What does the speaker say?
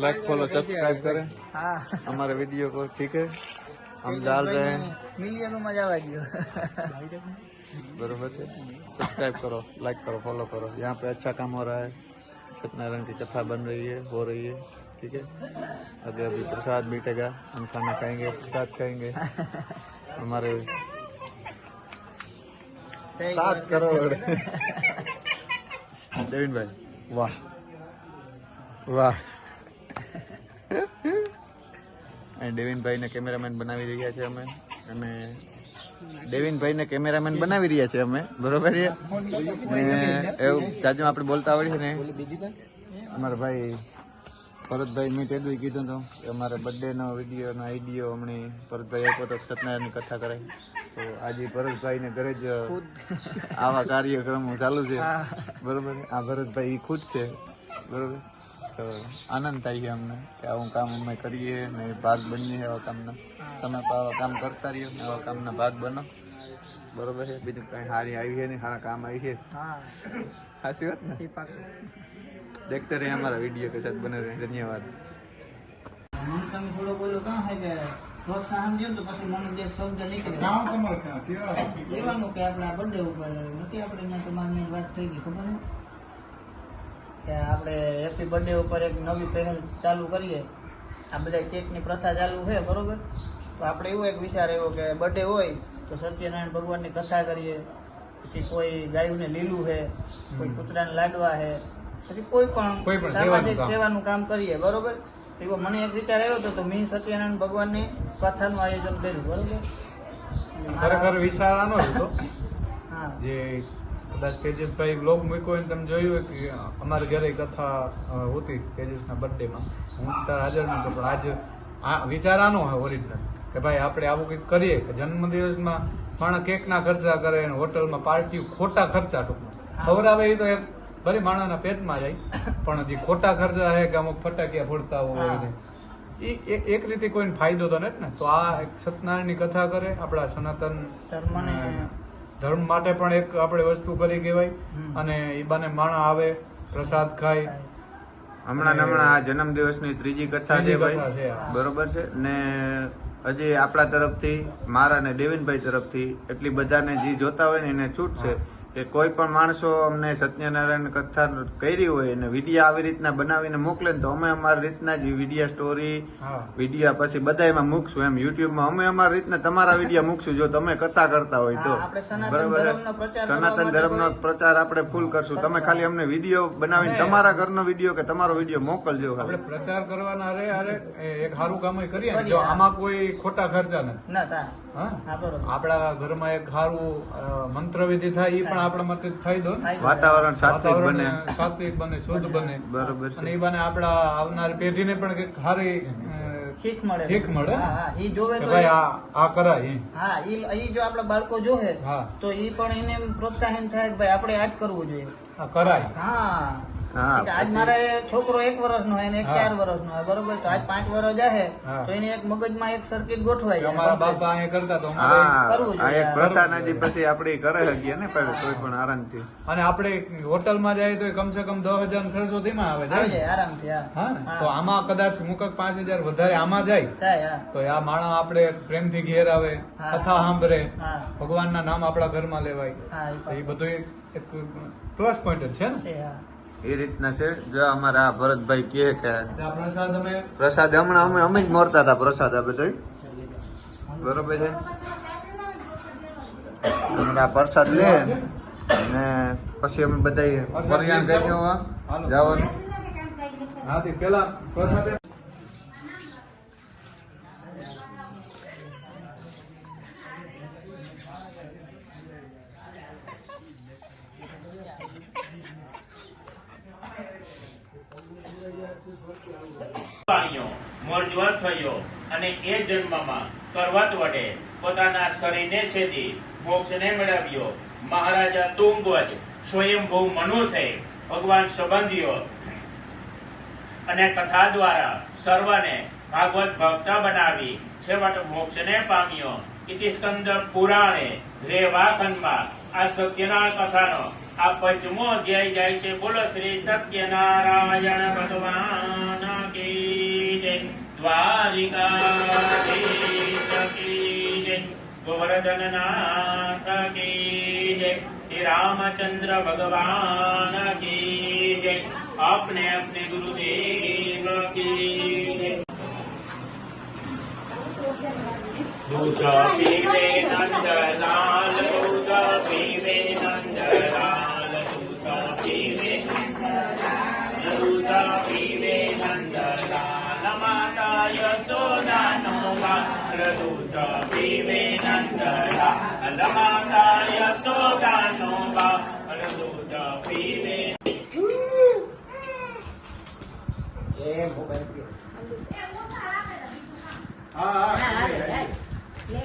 Like follow subscribe करें। हाँ। हमारे वीडियो को ठीक है? हम डाल रहे हैं। मिलियन में मज़ा आ गया बरबर से सब्सक्राइब करो लाइक करो फॉलो करो। यहाँ पे अच्छा काम हो रहा है। सत्यनारायण की कथा बन रही है हो रही है ठीक है? अगर अभी प्रसाद बीटेगा हम खाना खाएँगे प्रसाद खाएँगे। हमारे સાત કરોડ. દેવીનભાઈ. વાહ. વાહ. અને દેવીનભાઈને કેમેરામેન બનાવી રહ્યા છે અમે. અને દેવીનભાઈને કેમેરામેન બનાવી રહ્યા છે અમે. બરોબર ને એવું ચાચું આપણે બોલતા આવડીએ ને. અમારા ભાઈ ભરતભાઈ મેં તેદું કીધું હતું કે અમારે બર્થડેનો વિડીયોનો આઈડિયો હમણાં. ભરતભાઈ આપ્યો તો સત્યનારાયણની કથા કરાય. તો આજે ભરતભાઈને ઘરે જ આવા કાર્યક્રમો ચાલુ છે. બરોબર? આ ભરતભાઈ ખુદ છે. બરોબર? તો આનંદ થાય છે અમને કે આવું કામ અમે કરીએ ને ભાગ બનીએ આવા કામના. તમે આવા કામ કરતા રહ્યો ને આવા કામના ભાગ બનો. બરોબર છે? બીજું કઈ સારી આવી છે ને સારા કામ આવી છે? હા. સાચી વાત ને? देखते रहे हमारा वीडियो के साथ बने रहे धन्यवाद મને તમે થોડો બોલો કાં હોય કે પ્રોત્સાહન દો ને તો પછી મને બે શબ્દ નીકળે કહેવાનું કે આપણા બર્થડે ઉપર નથી આપણે અહીંયા તમારી અહીંયા વાત થઈ ગઈ ખબર છે કે આપણે હેપી બર્થડે ઉપર એક નવી પહેલ ચાલુ કરીએ આ બધા કેકની પ્રથા ચાલુ છે બરોબર તો આપણે એવો એક વિચાર આવ્યો કે બર્થડે હોય તો સત્યનારાયણ ભગવાનની કથા કરીએ પછી કોઈ ગાયુંને લીલું છે કોઈ કૂતરાને લાડવા છે પછી કોઈ પણ કોઈ પણ સામાજિક સેવાનું કામ. કરીએ બરોબર? એવો મને એક વિચાર આવ્યો હતો તો મેં સત્યનારાયણ ભગવાનની કથાનું આયોજન કર્યું બરોબર? ખરેખર વિચાર આનો હતો. હા. જે કદાચ તેજસભાઈ બ્લોગ મૂક્યો હોય ને તમે જોયું કે અમારા ઘરે કથા હોતી તેજસના બર્થડેમાં હું ત્યારે હાજર નહોતો પણ આજે આ વિચાર આનો હોય ઓરિજિનલ કે ભાઈ આપણે આવું કંઈક કરીએ કે જન્મદિવસમાં માણસ કેકના ખર્ચા કરે અને હોટલમાં પાર્ટી ખોટા ખર્ચા ટૂંકમાં. ખવડાવે એ તો એક ભલે માણસના પેટમાં જાય પણ જે ખોટા ખર્ચા છે કે અમુક ફટાકિયા ફોડતા હોય એ એક એક રીતે કોઈને ફાયદો તો નથી ને. તો આ એક સત્યનારાયણની કથા કરે આપણા સનાતન ધર્મને ધર્મ માટે પણ એક આપણે વસ્તુ કરી કહેવાય. અને એ બાને માણસ આવે પ્રસાદ ખાય. હમણાં હમણાં આ જન્મદિવસની ત્રીજી કથા છે ભાઈ. બરોબર છે? ને હજી આપણા તરફથી મારા ને દેવિનભાઈ તરફથી એટલી બધાને જે જોતા હોય ને એને છૂટ છે. કે કોઈ પણ માણસો અમને સત્યનારાયણ કથા કરી હોય અને વિડીયા આવી રીતના બનાવીને મોકલે તો અમે અમારી રીતના જ વિડીયા સ્ટોરી વિડીયા પછી બધા એમાં મૂકશું એમ. યુટ્યુબમાં અમે અમારી રીતના તમારા વિડીયા મૂકશું જો તમે કથા કરતા હોય તો. બરાબર? સનાતન ધર્મનો પ્રચાર આપણે ફૂલ કરશું. તમે ખાલી અમને વીડિયો બનાવીને તમારા ઘરનો વીડિયો કે તમારો વીડિયો મોકલજો આપણે પ્રચાર કરવાના અરે અરે એક સારું કામ કરીએ આમાં કોઈ ખોટા ખર્ચા નથી આપણા ઘરમાં એક સારું મંત્રવિધિ થાય એ પણ આપણા મતે ફાયદો ને. વાતાવરણ સાત્વિક વાતાવરણ બને. સાત્વિક બને શુદ્ધ બને. બરોબર અને એ બને આપણા આવનાર પેઢીને પણ કંઈક સારી શીખ મળે. શીખ મળે. હા હા ઈ જોવે તો ભાઈ આ આ કરાય હા ઈ ઈ જો આપણા બાળકો જોવે હા. તો એ પણ એને એમ પ્રોત્સાહન થાય કે ભાઈ આપણે આ જ કરવું જોઈએ. કરાય. હા. આજ મારે છોકરો એક વર્ષનો હોય ને એક ચાર વર્ષનો હોય બરોબર? તો આજ પાંચ વર્ષ જાહે તો એને એક મગજમાં એક સર્કિટ ગોઠવાઈ જાય અમારા બાપા અહીંયા કરતા તો અમારે હા કરવું જોઈએ. એક પ્રથા નજી પછી આપડી કરે શકીએ ને પહેલા કોઈ પણ આરામથી. અને આપણે હોટલમાં જાય તો કમસે કમ દસ હજાર ખર્ચો તેમાં આવે આરામથી હા. તો આમાં કદાચ મુકક પાંચ હજાર વધારે આમાં જાય તો આ માણસ આપણે પ્રેમથી ઘેર આવે કથા સાંભળે ભગવાનના નામ આપણા ઘરમાં લેવાય. હા ઈ એ બધું એક- પ્લસ પોઈન્ટ જ છે ને? એ રીતના છે. જો અમારા આ ભરતભાઈ કહે કે પ્રસાદ અમે પ્રસાદ હમણાં અમે અમે જ મોરતા હતા પ્રસાદ આ બધો બરોબર છે? હમણાં પ્રસાદ લે અને પછી અમે બધા ફરિયાણ કરી જવાનું. હા તે પેલા પ્રસાદ મોરજ્વર થયો અને એ જન્મમાં કરવત વડે પોતાના શરીરને છેદી મોક્ષને મેળવ્યો. મહારાજા તુંગવજ સ્વયંભૂ મનુ થઈ ભગવાન સંબંધીઓ અને કથા દ્વારા સર્વને ભાગવત ભક્ત બનાવી છેવટ મોક્ષને પામ્યો. ઇતિ સ્કંદ પુરાણે રેવા ખંડમાં આ સત્યનારાયણ કથાનો આ પંચમો અધ્યાય જાય છે. બોલો શ્રી સત્યનારાયણ ભગવાન. દ્વારિકાધીશ ગોવર્ધન નાથ કી જય શ્રી રામચંદ્ર ભગવાન કી જય આપને આપને ગુરુદેવ કી જય દૂધ ચંદ્રદૂત પીવે નંદલા અલમાતા યશોદાનો બાળ દૂત પીવે એ મોબાઈલ હા. હા લે લે